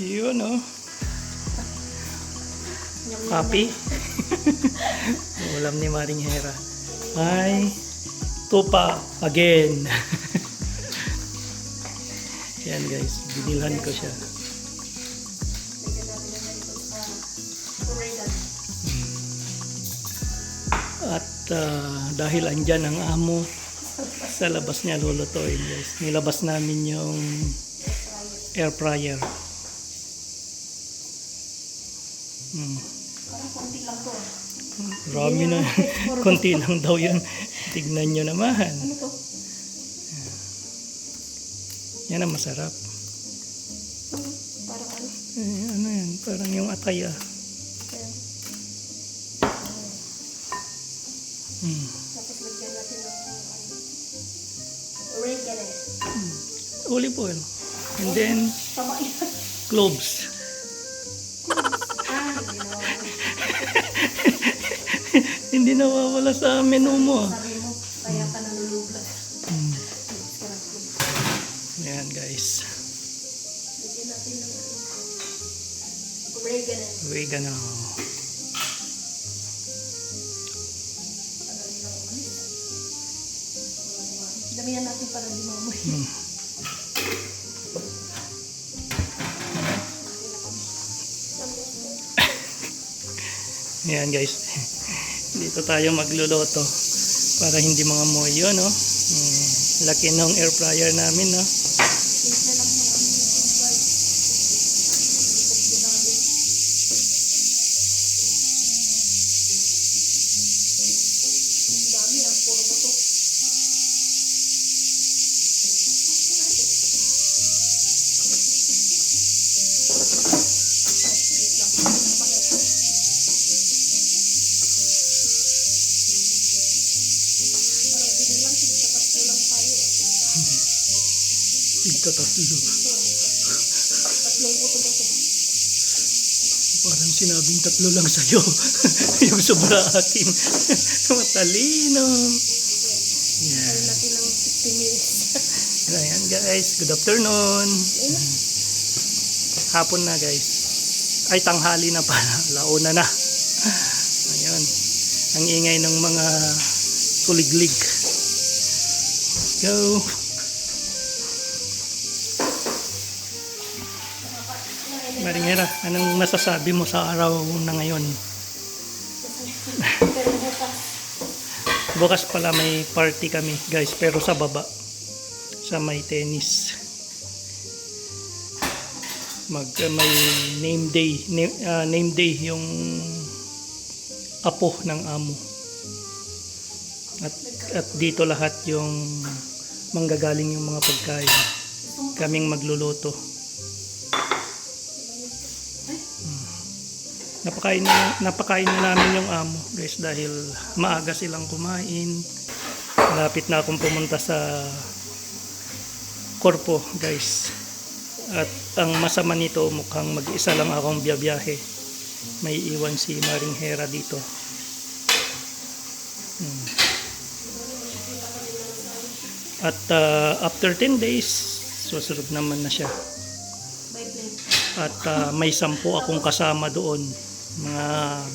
Yun, oh. Happy? Ulam ni Maring Hera. Ay, tupa again. Yan guys, binilhan ko siya. At ah, dahil andyan ang amo, sa labas niya lulutuin guys. Nilabas namin yung air fryer. Hmm. Parang konti lang to. Rami na. Konti lang daw yun. Tignan nyo naman. Ano to? Yan ang masarap. Hmm, Parang ano? Eh, ano yan? Parang yung atay ah. Hmm. Tapos lagyan natin ng ano, oregano. Olive oil. And then, cloves. Hindi nawawala sa menu mo. kaya ka food. Ayan guys. Ano, oregano. Oregano. Ano. Damihan natin para di mamoy. Hmm. Ayan guys. Dito tayo magluluto para hindi mga moy yun, no? Hmm. Laki ng air fryer namin, no? Tigta tatlo. Tatlong puto ba ito? Parang sinabing tatlo lang sa'yo. yung sobra akin. Matalino. Yan. natin ng 50 minutes. Ayan guys, good afternoon. Hapon na guys. Ay tanghali na pala, launa na. Ayun. Ang ingay ng mga kuliglig. Go. Maringera, anong masasabi mo sa araw na ngayon? Bukas pala may party kami guys, pero sa baba. Sa may tennis. Mag uh, may name day, name, uh, name day yung apo ng amo. At at dito lahat yung manggagaling yung mga pagkain. Kaming magluluto. Napakain na, napakain na namin yung amo guys dahil maaga silang kumain. Malapit na akong pumunta sa korpo guys. At ang masama nito mukhang mag-isa lang akong biyabiyahe. May iwan si Maring Hera dito. Hmm. At uh, after 10 days, susunod naman na siya. At ah, may sampu akong kasama doon. Mga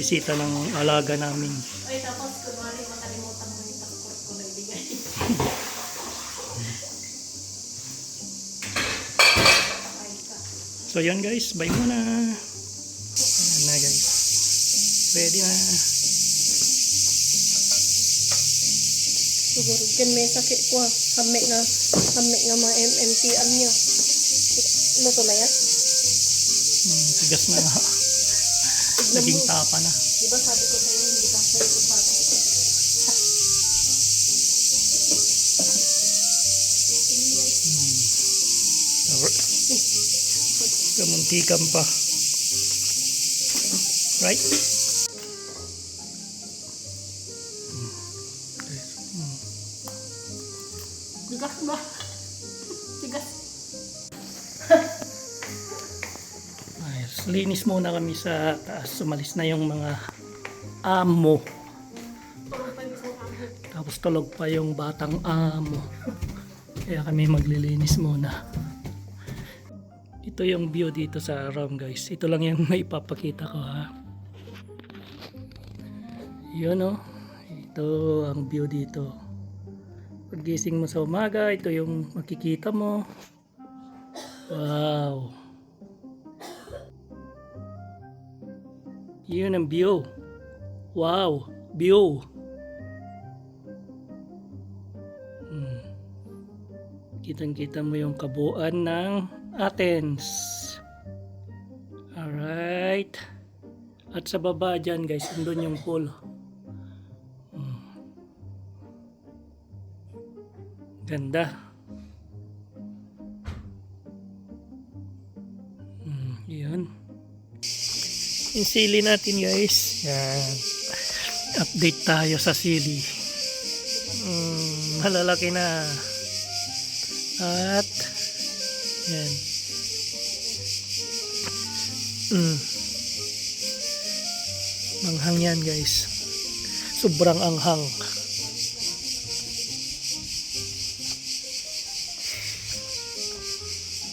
bisita ng alaga namin. Ay, tapos kunwari makalimutan mo yung takot ko na ibigay. So yan guys, bye muna. Ayan na guys. Ready na. Siguro dyan may sakit ko ah. Kami nga, kami nga mga MMTM niya. Luto na yan? Hmm, tigas na Naging tapa na. Di ba sabi ko sa'yo, hindi ka sa'yo sa akin. Kamuntikan pa. Right? Ayos. Linis muna kami sa taas. Sumalis na yung mga amo. Tapos tulog pa yung batang amo. Kaya kami maglilinis muna. Ito yung view dito sa room guys. Ito lang yung maipapakita ko ha. Yun oh. Ito ang view dito. Paggising mo sa umaga, ito yung makikita mo. Wow. Yun ang view. Wow. View. Hmm. Kitang-kita mo yung kabuuan ng Athens. Alright. At sa baba dyan guys, andun yung pool. Hmm. Ganda. Hmm, yun. Yung sili natin guys. Yan. Update tayo sa sili. Hmm, malalaki na. At yan. Mm. Manghang yan guys. Sobrang anghang.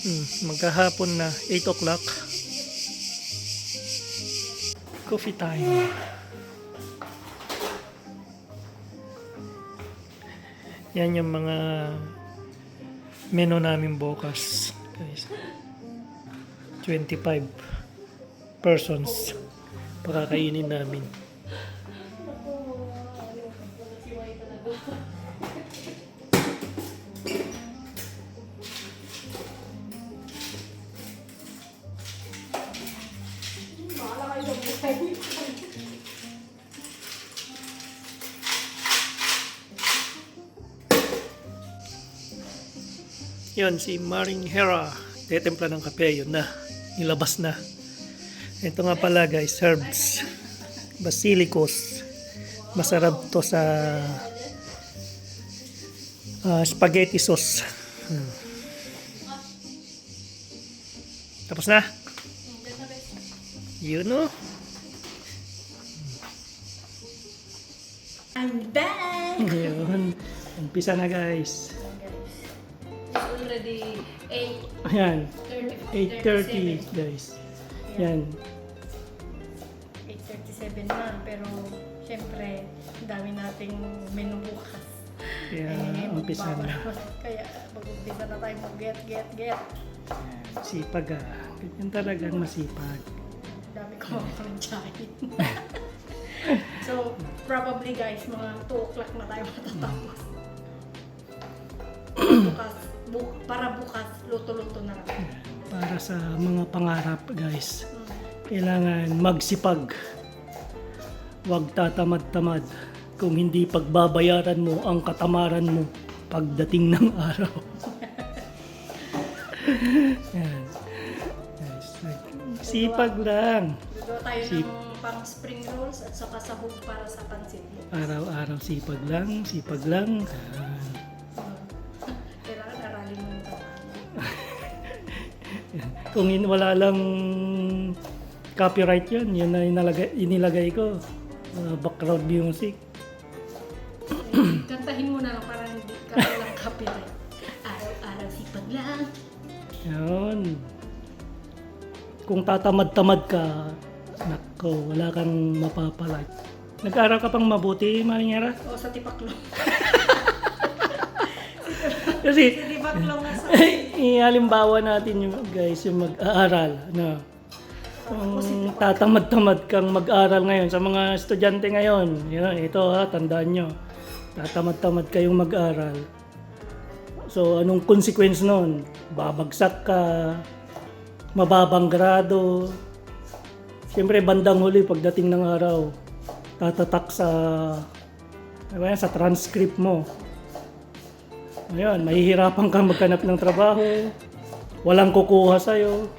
Mm, magkahapon na 8 o'clock. Coffee time. Yan yung mga menu namin bukas. Guys. 25 persons pakakainin namin. Yun, si Maring Hera. Tetempla ng kape, yun na. Nilabas na. Ito nga pala guys, herbs. Basilicus. Masarap to sa ah, spaghetti sauce. Hmm. Tapos na? Yun oh. I'm back! Yun. Umpisa na guys. Already 8, Ayan. 30, 8.30 guys. Yan. 8.37 na, pero syempre, dami nating menu bukas. Kaya Eh, umpisa na. Kaya mag-umpisa na tayo mag-get, get, get. Ayan. Sipag ah. Ganyan talagang masipag. Dami ko jacket. so, probably guys, mga 2 o'clock na tayo matatapos. bukas, bu- para bukas, luto-luto na lang. Para sa mga pangarap guys. Mm. Kailangan magsipag. Huwag tatamad-tamad. Kung hindi pagbabayaran mo ang katamaran mo pagdating ng araw. Yan. Sipag lang. Gagawa tayo Sip. ng pang spring rolls at saka sahog para sa pansit. Araw-araw sipag lang, sipag lang. Yan. Kung in, wala lang copyright yun, yun na inilagay, inilagay ko. Uh, background music. Kantahin mo na lang para hindi ka walang copyright. Araw-araw sipag lang. Yun. Kung tatamad-tamad ka, nako, wala kang mapapalag. Nag-aaral ka pang mabuti, Maringera? O sa tipaklong. Kasi, Sa tipaklong na sa... ihalimbawa natin yung guys, yung mag-aaral. No? Kung tatamad-tamad kang mag-aral ngayon sa mga estudyante ngayon, yun, ito ha, tandaan nyo. Tatamad-tamad kayong mag-aral. So, anong consequence nun? Babagsak ka, mababang grado. Siyempre, bandang huli, pagdating ng araw, tatatak sa, ano sa transcript mo. Ayun, mahihirapan kang maghanap ng trabaho. Walang kukuha sa'yo.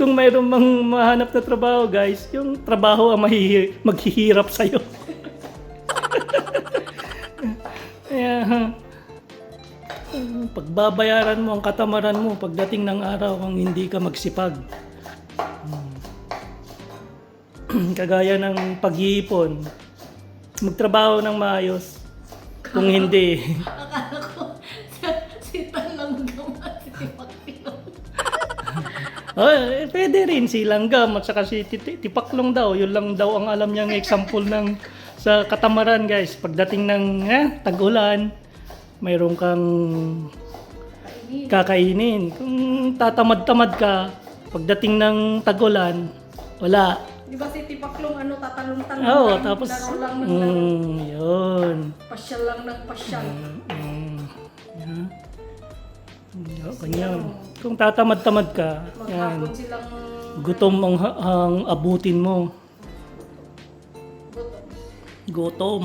Kung mayroon mang mahanap na trabaho, guys, yung trabaho ang mahihi- maghihirap sa'yo. Kaya, uh, pagbabayaran mo ang katamaran mo pagdating ng araw kung hindi ka magsipag. Hmm. Kagaya ng pag-iipon, magtrabaho ng maayos. Kung hindi, eh, pwede rin si Langgam at saka si Tipaklong daw. Yun lang daw ang alam niyang example ng sa katamaran guys. Pagdating ng eh, tag-ulan, mayroon kang Kainin. kakainin. Kung tatamad-tamad ka, pagdating ng tag-ulan, wala. Di ba si Tipaklong ano, tatalon-talon Oo, lang, tapos, laro lang ng laro. mm, yun. Pasyal lang ng pasyal. Mm, yan. Yan, ganyan. Kung tatamad-tamad ka, yan. Maghapon silang Gutom ang, ang abutin mo. gutom. Gutom.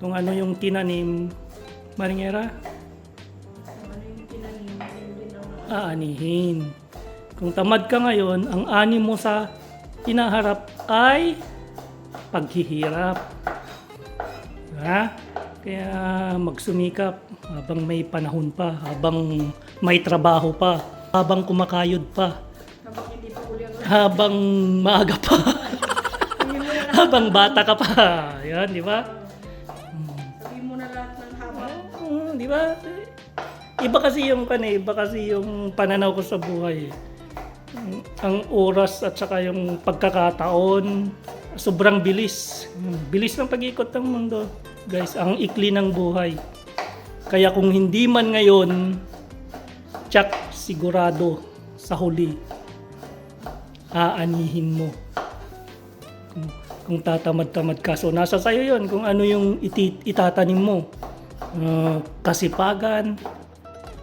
Kung ano yung tinanim, Maringera, ano yung tinanim, yun din ang aanihin. Kung tamad ka ngayon, ang ani mo sa hinaharap ay paghihirap. Ha? Kaya magsumikap habang may panahon pa, habang may trabaho pa, habang kumakayod pa, habang hindi pa uli ang habang maaga pa, habang bata ka pa. Yan, di ba? sabihin mo na lahat ng habang. Mm, di ba? Iba kasi yung kan iba kasi yung pananaw ko sa buhay. Ang oras at saka yung pagkakataon, sobrang bilis. Bilis ng pag-ikot ng mundo. Guys, ang ikli ng buhay. Kaya kung hindi man ngayon, tsak sigurado sa huli, aanihin mo. Kung, kung tatamad-tamad ka. So, nasa sayo yon kung ano yung iti, itatanim mo. Ah, kasipagan,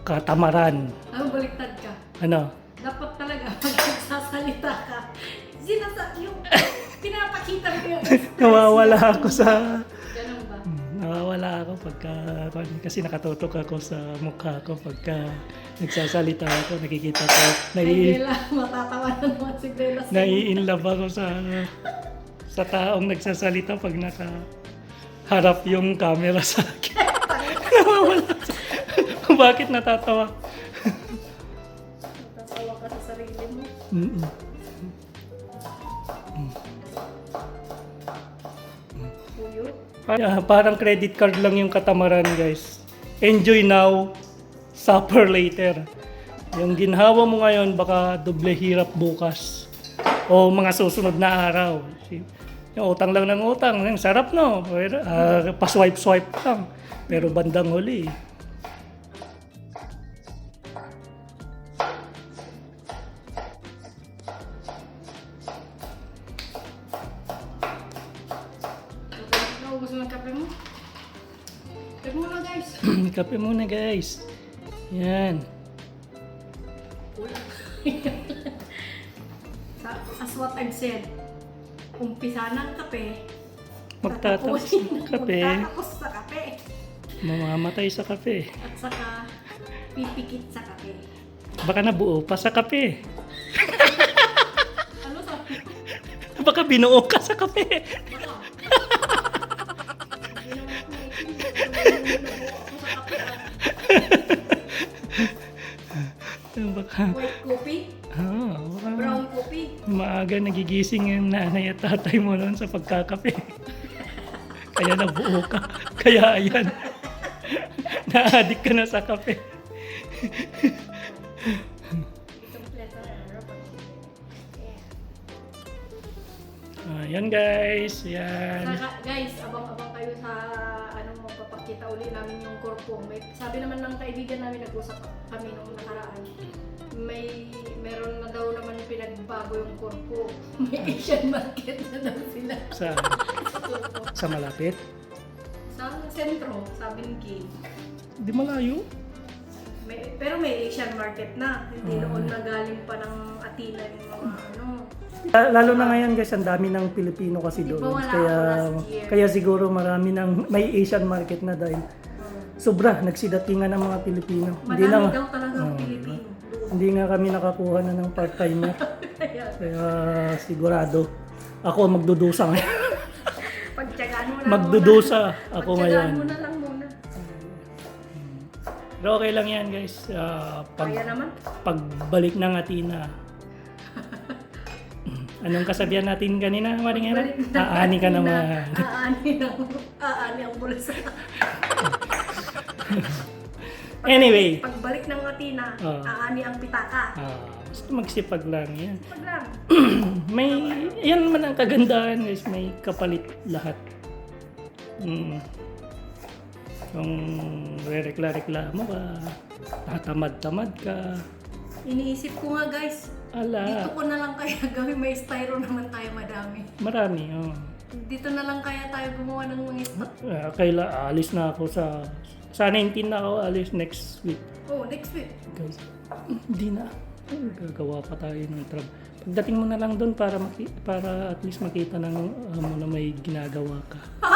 katamaran. Ano, baliktad ka. Ano? Dapat talaga, pag nagsasalita ka, sinasa, yung, pinapakita mo yung Nawawala ako sa... Nawawala ako pagka... Kasi nakatutok ako sa mukha ko pagka nagsasalita ako, nakikita ko. Ay, Nai, Bella, matatawa na naman si sa- nai-inlove ako sa sa taong nagsasalita pag naka harap yung camera sa akin. Nawawala. Bakit natatawa? Natatawa ka sa sarili mo. Mm-mm. Puyo. Ah, parang credit card lang yung katamaran, guys. Enjoy now, suffer later. Yung ginhawa mo ngayon, baka doble hirap bukas. O mga susunod na araw. Yung utang lang ng utang, yung sarap no. Pero, ah, pa-swipe-swipe lang. Pero bandang huli. Naubos mo ang kape mo? Kape mo na guys. Kape muna, guys. Yan. As what I've said, umpisa ng kape, Magtatapos ng kape, magtatapos sa kape, mamamatay sa kape. at saka pipikit sa kape. Baka nabuo pa sa kape. Ano sa Baka binuo ka sa kape. Baka, White coffee, ah, baka brown coffee. maaga nagigising yung nanay at tatay mo noon sa pagkakape. Kaya nabuo ka. Kaya ayan. Na-addict ka na sa kape. Ayan guys. Yan. Saka, guys, abang-abang kayo sa papakita uli namin yung korpo. May, sabi naman ng kaibigan namin, nag-usap kami nung nakaraan. May, meron na daw naman pinagbago yung korpo. May Asian market na daw sila. Sa, sa sa malapit. Sa sentro, sabi ni Kim. Di malayo. May, pero may Asian market na. Hindi Ah. noon na galing pa ng Atila yung mga ano. Lalo na ngayon guys, ang dami ng Pilipino kasi Di ba doon. wala Kaya, ako last year? kaya siguro marami ng, may Asian market na dahil sobra, nagsidatingan ng mga Pilipino. Hindi Madami na, daw talaga ang Oo, Pilipino hindi nga kami nakakuha na ng part-timer. Kaya, Kaya sigurado, ako magdudusa ngayon. pagtyagaan mo na magdudusa muna. ako Pagtyagaan ngayon. mo na lang muna. Pero okay lang yan guys. Ah, pag, Kaya naman. pagbalik ng Atina. Anong kasabihan natin kanina, Maringera? Balik na Aani ka naman. na- Aani na. Aani ang bulsa. Anyway. Pagbalik ng Atina, Ah. aani ang pitaka. Ah, basta magsipag lang yan. Pag lang. may, yan naman ang kagandahan guys, may kapalit lahat. Mm. Kung re-reklamo ka, tatamad-tamad ka, Iniisip ko nga guys, ala, dito ko na lang kaya gawin may styro naman tayo madami. marami. Oh. Dito na lang kaya tayo gumawa ng mga styro. Uh, kaila, alis na ako sa, sa 19 na ako, alis next week. Oh, next week. Guys, hindi na. Gagawa pa tayo ng trabaho. Pagdating mo na lang doon para maki- para at least makita ng uh, mo na may ginagawa ka.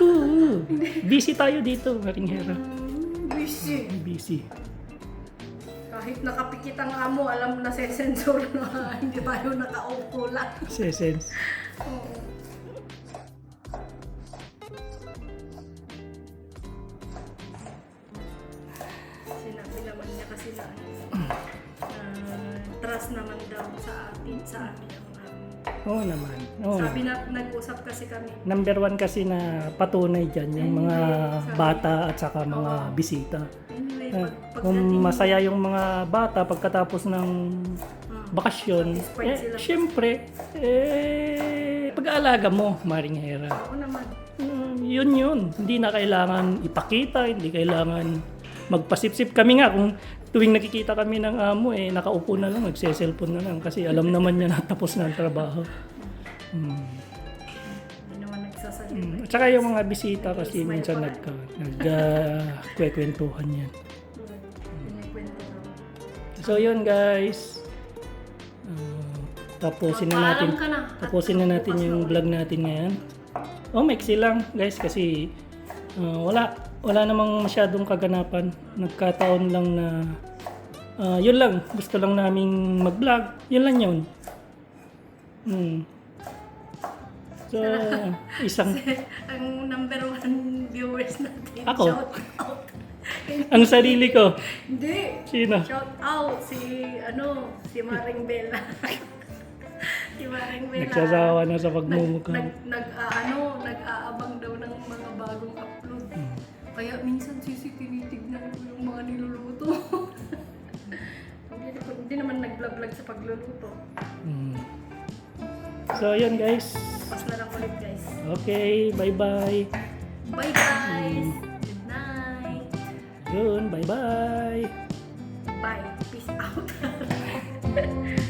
Oo. Busy tayo dito, Maringhera. Mm, busy. Busy. Kahit nakapikit ang amo, alam na sensor na hindi tayo nakaupo lang. Sesense. Oo. Kami. Number one kasi na patunay dyan, yung mga bata at saka mga Oo. bisita. Anyway, Eh, pag, kung pagdating- masaya yung mga bata pagkatapos ng Ah, bakasyon, Satisfied eh, sila. syempre, eh, pag-aalaga mo, Maringhera. Oo naman. Mm, yun yun. Hindi na kailangan ipakita, hindi kailangan magpasipsip. Kami nga, kung tuwing nakikita kami ng amo, eh, nakaupo na lang, nagse-cellphone na lang. Kasi alam naman niya na tapos na ang trabaho. Mm. Hindi naman nagsasalita. Mm. At saka yung mga bisita kasi minsan nag, nag uh, kwekwentuhan yan. Hmm. So yun guys. Uh, tapusin na natin. Tapusin na natin yung vlog natin ngayon. Oh, maiksi lang guys kasi uh, wala wala namang masyadong kaganapan. Nagkataon lang na uh, yun lang. Gusto lang naming mag-vlog. Yun lang yun. Hmm. So, isang ang number one viewers natin. Ako? Shout out. ang sarili ko. Hindi. Sino? Shout out si ano, si Maring Bella. si Maring Bella. Nagsasawa na sa Nag, pagmumukha. nag, nag ah, ano, nag-aabang daw ng mga bagong upload. Kaya minsan sisi tinitignan ko yung mga niluluto. hindi, hindi naman nag-vlog-vlog sa pagluluto. Hmm. So, yun guys. Pas na lang ulit guys. Okay, bye-bye. Bye guys! Good night! Yun, bye-bye. Bye! Peace out!